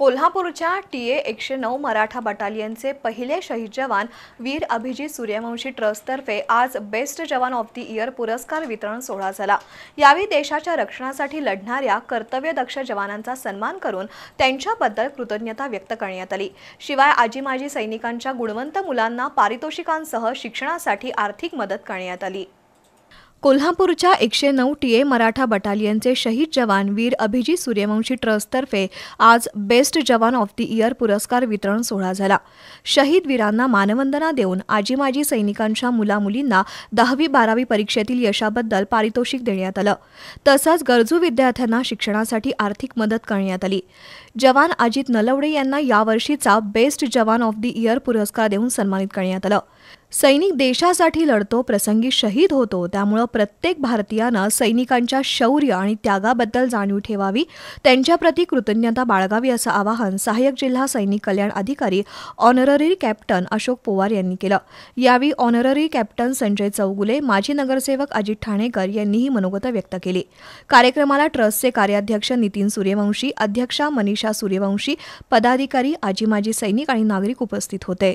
कोल्हापूरच्या T A एकशे नऊ मराठा बटालियनचे पहिले शहीद जवान वीर अभिजित सूर्यवंशी ट्रस्टतर्फे आज best jawan of the year पुरस्कार वितरण सोहळा झाला. यावेळी देशाच्या रक्षणासाठी लढणाऱ्या कर्तव्यदक्ष जवानांचा सन्मान करून त्यांच्याबद्दल कृतज्ञता व्यक्त करण्यात आली. शिवाय आजी माजी सैनिकांच्या गुणवंत मुलांना पारितोषिकांसह शिक्षणासाठी आर्थिक मदत करण्यात आली. कोल्हापूरच्या एकशे नऊ टी ए मराठा बटालियनचे शहीद जवान वीर अभिजित सूर्यवंशी ट्रस्टतर्फे आज best jawan of the year पुरस्कार वितरण सोहळा झाला. शहीद वीरांना मानवंदना देऊन आजी माजी सैनिकांच्या मुलामुलींना दहावी बारावी परीक्षेतील यशाबद्दल पारितोषिक देण्यात आलं. तसंच गरजू विद्यार्थ्यांना शिक्षणासाठी आर्थिक मदत करण्यात आली. जवान अजित नलवडे यांना यावर्षीचा best jawan of the year पुरस्कार देऊन सन्मानित करण्यात आलं. सैनिक देशासाठी लढतो प्रसंगी शहीद होतो त्यामुळं प्रत्येक भारतीयानं सैनिकांच्या शौर्य आणि त्यागाबद्दल जाणीव ठेवावी त्यांच्याप्रती कृतज्ञता बाळगावी असं आवाहन सहाय्यक जिल्हा सैनिक कल्याण अधिकारी ऑनररी कॅप्टन अशोक पोवार यांनी केलं. यावेळी ऑनररी कॅप्टन संजय चौगुले माजी नगरसेवक अजित ठाणेकर यांनीही मनोगत व्यक्त केली. कार्यक्रमाला ट्रस्टचे कार्याध्यक्ष नितीन सूर्यवंशी अध्यक्षा मनीषा सूर्यवंशी पदाधिकारी आजी माजी सैनिक आणि नागरिक उपस्थित होते.